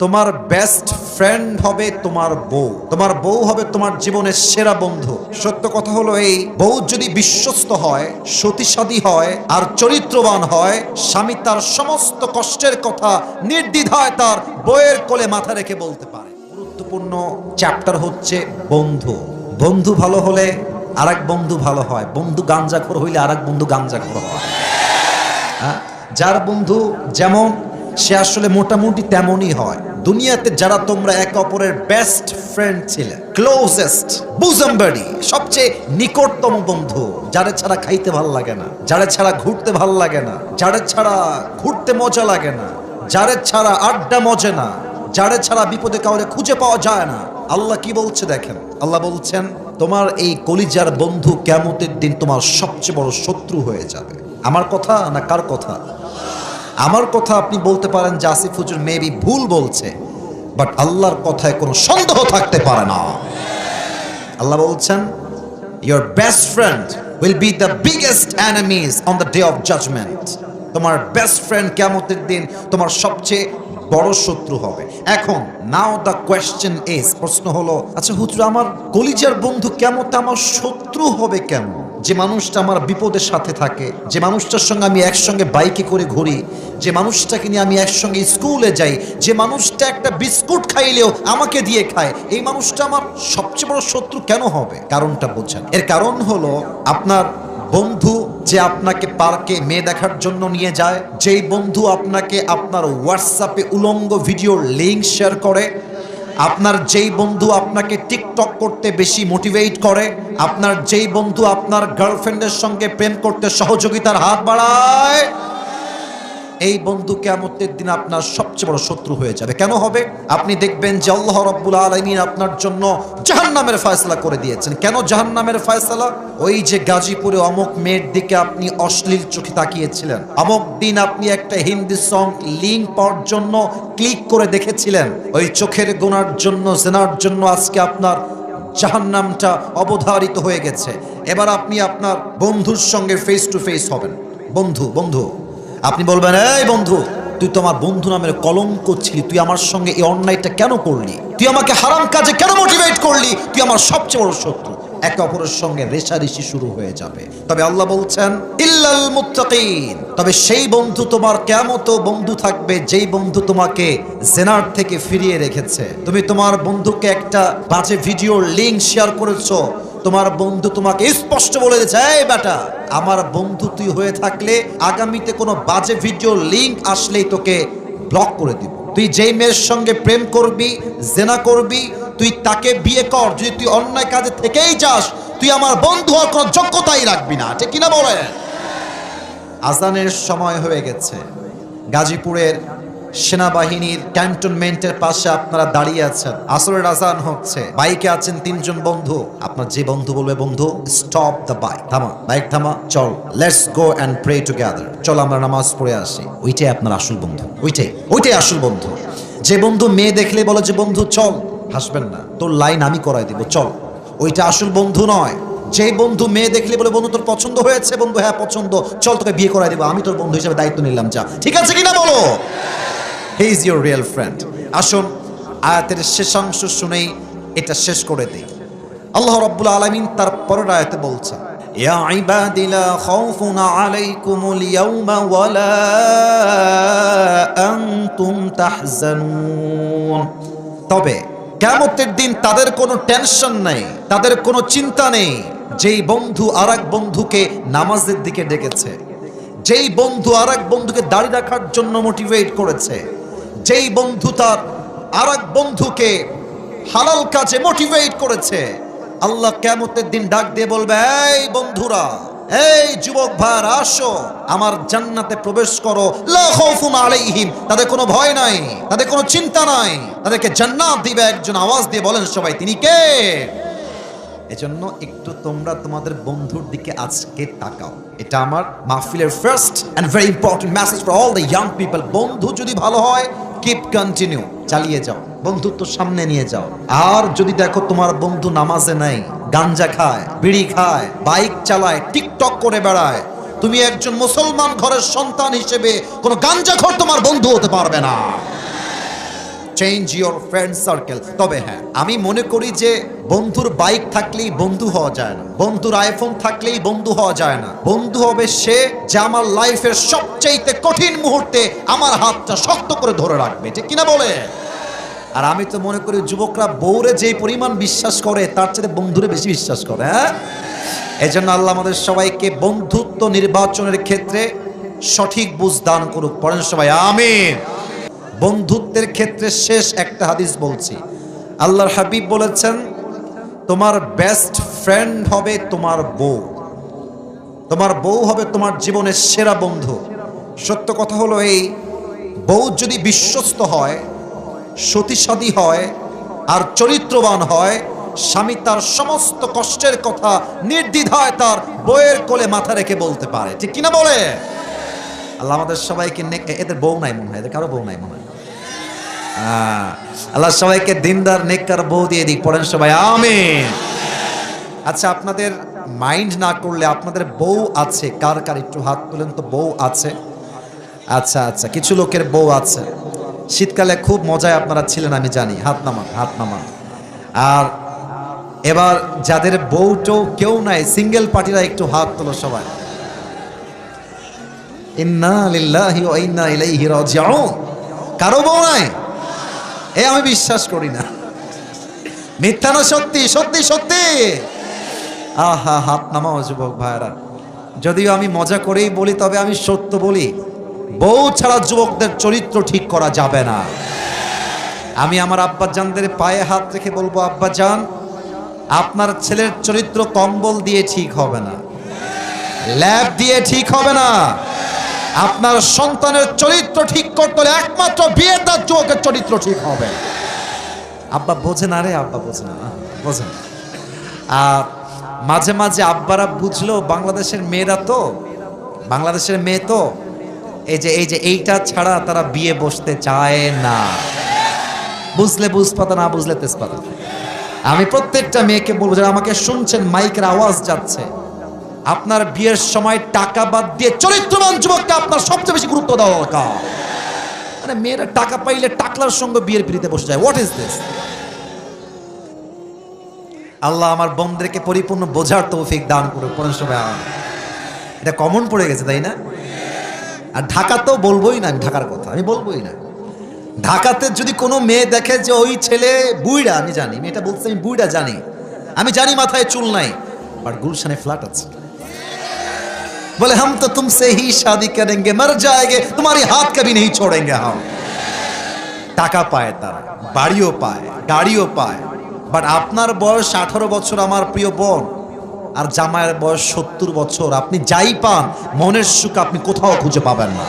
তোমার best friend হবে তোমার বউ। তোমার বউ হবে তোমার জীবনের সেরা বন্ধু। সত্য কথা হলো এই, বউ যদি বিশ্বস্ত হয় সতীসাদী হয়, আর চরিত্রবান হয়, স্বামী তার সমস্ত কষ্টের কথা নির্দ্বিধায় তার বইয়ের কোলে মাথা রেখে বলতে পারে। গুরুত্বপূর্ণ চ্যাপ্টার হচ্ছে বন্ধু। বন্ধু ভালো হলে আরেক বন্ধু ভালো হয়। বন্ধু গাঞ্জাখোর হইলে আরেক বন্ধু গাঞ্জাখোর হয়। হ্যাঁ? যার বন্ধু যেমন সে আসলে মোটামুটি তেমনই হয়। দুনিয়াতে যারা তোমরা একে অপরের বেস্ট ফ্রেন্ড ছিলে ক্লোজেস্ট বুজম্বারি সবচেয়ে নিকটতম বন্ধু যারা ছাড়া খাইতে ভালো লাগে না যারা ছাড়া ঘুরতে ভালো লাগে না যারা ছাড়া ঘুরতে মজা লাগে না যারা ছাড়া আড্ডা মজে না যারা ছাড়া বিপদে কাউরে খুঁজে পাওয়া যায় না। আল্লাহ কি বলছে দেখেন? আল্লাহ বলছেন, তোমার এই কলিজার বন্ধু কেমতের দিন তোমার সবচেয়ে বড় শত্রু হয়ে যাবে। আমার কথা না কার কথা? আমার কথা আপনি বলতে পারেন যে আসিফ হুজুর মেবি ভুল বলছে বাট আল্লাহর কথায় কোনো সন্দেহ থাকতে পারে না। আল্লাহ বলছেন your best friend will be the biggest enemies on the day of judgement তোমার বেস্ট ফ্রেন্ড কেমতের দিন তোমার সবচেয়ে বড় শত্রু হবে। এখন নাও দ্য কোয়েশ্চেন ইজ প্রশ্ন হলো আচ্ছা হুজুর, আমার কলিজার বন্ধু কেমতে আমার শত্রু হবে কেন যে মানুষটা আমার বিপদের সাথে থাকে, যে মানুষটার সঙ্গে আমি একসঙ্গে বাইকে করে ঘুরি, যে মানুষটাকে নিয়ে আমি একসঙ্গে স্কুলে যাই, যে মানুষটা একটা বিস্কুট খাইলেও আমাকে দিয়ে খায়, এই মানুষটা আমার সবচেয়ে বড় শত্রু কেন হবে? কারণটা বোঝেন। এর কারণ হলো আপনার বন্ধু যে আপনাকে পার্কে মেয়ে দেখার জন্য নিয়ে যায়, যেই বন্ধু আপনাকে আপনার হোয়াটসঅ্যাপে উলঙ্গ ভিডিওর লিঙ্ক শেয়ার করে আপনার যেই বন্ধু আপনাকে টিকটক করতে বেশি মোটিভেট করে, আপনার যেই বন্ধু আপনার গার্লফ্রেন্ডের সঙ্গে প্রেম করতে সহযোগিতার হাত বাড়ায় এই বন্ধু কেমতের দিন আপনার সবচেয়ে বড় শত্রু হয়ে যাবে। কেন হবে? আপনি দেখবেন যে আল্লাহ রব্বুল আলমিন আপনার জন্য জাহান্নামের ফয়সলা করে দিয়েছেন। কেন জাহান্নামের ফয়সলা? ওই যে গাজীপুরে অমুক মেয়ের দিকে আপনি অশ্লীল চোখে তাকিয়েছিলেন। অমুক দিন আপনি একটা হিন্দি সং লিঙ্ক পাওয়ার জন্য ক্লিক করে দেখেছিলেন। ওই চোখের গোনার জন্য, জেনার জন্য আজকে আপনার জাহান্নামটা অবধারিত হয়ে গেছে। এবার আপনি আপনার বন্ধুর সঙ্গে ফেস টু ফেস হবেন। বন্ধু বন্ধু। আপনি বলবেন, এই বন্ধু, তুই তো আমার বন্ধু নামের কলঙ্ক ছিলি। তুই আমার সঙ্গে এই অন্যায়টা কেন করলি? তুই আমাকে হারাম কাজে কেন মোটিভেট করলি? তুই আমার সবচেয়ে বড় শত্রু। একে অপরের সঙ্গে রেশারেশি শুরু হয়ে যাবে। তবে আল্লাহ বলছেন, ইল্লাল মুত্তাকিন। তবে সেই বন্ধু তোমার কেমত বন্ধু থাকবে, যেই বন্ধু তোমাকে জেনার থেকে ফিরিয়ে রেখেছে। তুমি তোমার বন্ধুকে একটা বাজে ভিডিওর লিংক শেয়ার করেছ। তোমার বন্ধু তোমাকে স্পষ্ট বলে দিয়েছে, এই বেটা, আমার বন্ধু তুই হয়ে থাকলে আগামীতে কোনো বাজে ভিডিও লিঙ্ক আসলেই তোকে ব্লক করে দিব। তুই যেই মেয়ের সঙ্গে প্রেম করবি, জেনা করবি, তুই তাকে বিয়ে কর, যদি তুই অন্যায় কাজে থেকেই যাস, তুই আমার বন্ধু হওয়ার কোনো যোগ্যতাই রাখবি না। ঠিক কিনা বলে আজানের সময় হয়ে গেছে। গাজীপুরের সেনাবাহিনীর ক্যান্টনমেন্টের পাশে আপনারা দাঁড়িয়ে আছেন। আসরের আজান হচ্ছে। বাইকে আছেন তিনজন বন্ধু। আপনার যে বন্ধু বলবে, বন্ধু স্টপ দ্য বাইক থামা বাইক থামা, চল let's go and pray together চল আমরা নামাজ পড়ে আসি। ওইটাই আপনার আসল বন্ধু, ওইটাই ওইটাই আসল বন্ধু। যে বন্ধু মেয়ে দেখলে বলে যে, বন্ধু, চল। হাসবেন না, তোর লাইন আমি করাই দিব, চল। ওইটা আসল বন্ধু নয়। যে বন্ধু মেয়ে দেখলে বলে, বন্ধু, তোর পছন্দ হয়েছে, বন্ধু হ্যাঁ পছন্দ, চল তোকে বিয়ে করাই দেবো, আমি তোর বন্ধু হিসেবে দায়িত্ব নিলাম, যা। ঠিক আছে কিনা বলো? he is your real friend আসুন আয়াতের শেষাংশ শুনেই এটা শেষ করে দেই আল্লাহ রব্বুল আলমিন তার পরের আয়াতে বলছেন يا عباد لا خوف عليكم اليوم ولا أنتم تحزنون তবে কেমতের দিন তাদের কোনো টেনশন নেই তাদের কোনো চিন্তা নেই যেই বন্ধু আর এক বন্ধুকে নামাজের দিকে ডেকেছে যেই বন্ধু আর এক বন্ধুকে দাড়ি রাখার জন্য মোটিভেট করেছে যেই বন্ধু তার আর বন্ধুকে হালাল কাজে মোটিভেট করেছে, আল্লাহ কেমতের দিন ডাক দিয়ে বলবে, এই বন্ধুরা, এই যুবক ভাইর আসো, আমার জান্নাতে প্রবেশ করো। আলাইহিম। তাদের কোনো ভয় নাই, তাদের কোনো চিন্তা নাই। তাদেরকে জান্নাত দিবে, একজন আওয়াজ দিয়ে বলেন সবাই, তিনি কে? এজন্য একটু তোমরা তোমাদের বন্ধুর দিকে আজকে তাকাও। এটা আমার মাহফিলের first and very important message for all the young people বন্ধু যদি ভালো হয় কিপ কন্টিনিউ চালিয়ে যাও। বন্ধুত্ব সামনে নিয়ে যাও। আর যদি দেখো তোমার বন্ধু নামাজে নাই, গাঞ্জা খায়, বিড়ি খায়, বাইক চালায়, টিকটক করে বেড়ায়, তুমি একজন মুসলমান ঘরের সন্তান হিসেবে কোনো গাঞ্জাখর তোমার বন্ধু হতে পারবে না। চেঞ্জ ইওর ফ্রেন্ড সার্কেল তবে হ্যাঁ আমি মনে করি যে বন্ধুর বাইক থাকলেই বন্ধু হওয়া যায় না। বন্ধুর আইফোন থাকলেই বন্ধু হওয়া যায় না। বন্ধু হবে সে যে আমার লাইফের সবচাইতে কঠিন মুহূর্তে আমার হাতটা শক্ত করে ধরে রাখবে। ঠিক কিনা বলে? আর আমি তো মনে করি যুবকরা বউরে যে পরিমাণ বিশ্বাস করে, তার চেয়ে বন্ধুরে বেশি বিশ্বাস করে হ্যাঁ? এই জন্য আল্লাহ আমাদের সবাইকে বন্ধুত্ব নির্বাচনের ক্ষেত্রে সঠিক বুঝ দান করুক। পড়েন সবাই, আমিন। বন্ধুত্বের ক্ষেত্রে শেষ একটা হাদিস বলছি। আল্লাহর হাবিব বলেছেন, তোমার বেস্ট ফ্রেন্ড হবে তোমার বউ। তোমার বউ হবে তোমার জীবনের সেরা বন্ধু। সত্য কথা হলো এই, বউ যদি বিশ্বস্ত হয় সতীসাদী হয়, আর চরিত্রবান হয়, স্বামী তার সমস্ত কষ্টের কথা নির্দ্বিধায় তার বইয়ের কোলে মাথা রেখে বলতে পারে। ঠিক কিনা বলে? আল্লাহ আমাদের সবাইকে এদের বউ নাই মনে হয়, এদের কারও বউ নাই মনে হয়। আল্লাহ সবাইকে দিনদার, নেককার বউ দিয়ে দিক, পড়েন সবাই, আমিন। আচ্ছা আপনাদের মাইন্ড না করলে আপনাদের বউ আছে, কার কার? একটু হাত তুলেন তো, বউ আছে। আচ্ছা আচ্ছা কিছু লোকের বউ আছে। শীতকালে খুব মজায় আপনারা ছিলেন, আমি জানি, হাত নামান হাত নামান। আর এবার যাদের বউ টৌ কেউ নাই, সিঙ্গেল পার্টিরা একটু হাত তোলো সবাই। কারও বউ এ আমি বিশ্বাস করি না। মিথ্যা না সত্যি? সত্যি সত্যি। আহা, হাত নামাও যুবক ভাইরা যদিও আমি মজা করেই বলি, তবে আমি সত্য বলি, বউ ছাড়া যুবকদের চরিত্র ঠিক করা যাবে না। আমি আমার আব্বাজানদের পায়ে হাত রেখে বলব, আব্বাজান, আপনার ছেলের চরিত্র কম্বল দিয়ে ঠিক হবে না। ল্যাব দিয়ে ঠিক হবে না। আপনার সন্তানের চরিত্র ঠিক করতে হলে একমাত্র বিয়ের তার যুবকের চরিত্র ঠিক হবে। আব্বা বোঝে না রে, আব্বা বোঝে না। বোঝে না। আর মাঝে মাঝে আব্বারা বুঝলো, বাংলাদেশের মেয়েরা তো, বাংলাদেশের মেয়ে তো, এই যে এই যে এইটা ছাড়া তারা বিয়ে বসতে চায় না। বুঝলে বুঝপাতা, না বুঝলে তেজপাতা। আমি প্রত্যেকটা মেয়েকে বলব যারা আমাকে শুনছেন, মাইকের আওয়াজ যাচ্ছে। আপনার বিয়ের সময় টাকা বাদ দিয়ে চরিত্রবান যুবককে আপনার সবচেয়ে বেশি গুরুত্ব দেওয়া দরকার। মানে মেয়েরা টাকা পাইলে টাকলার সঙ্গে বিয়ের পিড়িতে বসে যায়। হোয়াট ইজ দিস আল্লাহ আমার বন্ধুদেরকে পরিপূর্ণ বোঝার তৌফিক দান করে সবাই আমিন। এটা কমন পড়ে গেছে, তাই না? আর ঢাকা তো বলবোই না, আমি ঢাকার কথা, আমি বলবোই না। ঢাকাতে যদি কোনো মেয়ে দেখে যে ওই ছেলে বুইড়া, আমি জানি, মেয়েটা বলছে আমি বুইড়া জানি। আমি জানি মাথায় চুল নাই বাট গুলশানে ফ্ল্যাট আছে। बोले हम तो तुमसे ही शादी करेंगे मर जाएंगे तुम्हारी हाथ कभी नहीं छोड़ेंगे हम টাকা পায় তারা বাড়িও পায় গাড়িও পায় বাট আপনার বয়স আঠারো বছর আমার প্রিয় বোন আর জামাইয়ের বয়স সত্তর বছর আপনি যাই পান মনের সুখ আপনি কোথাও খুঁজে পাবেন না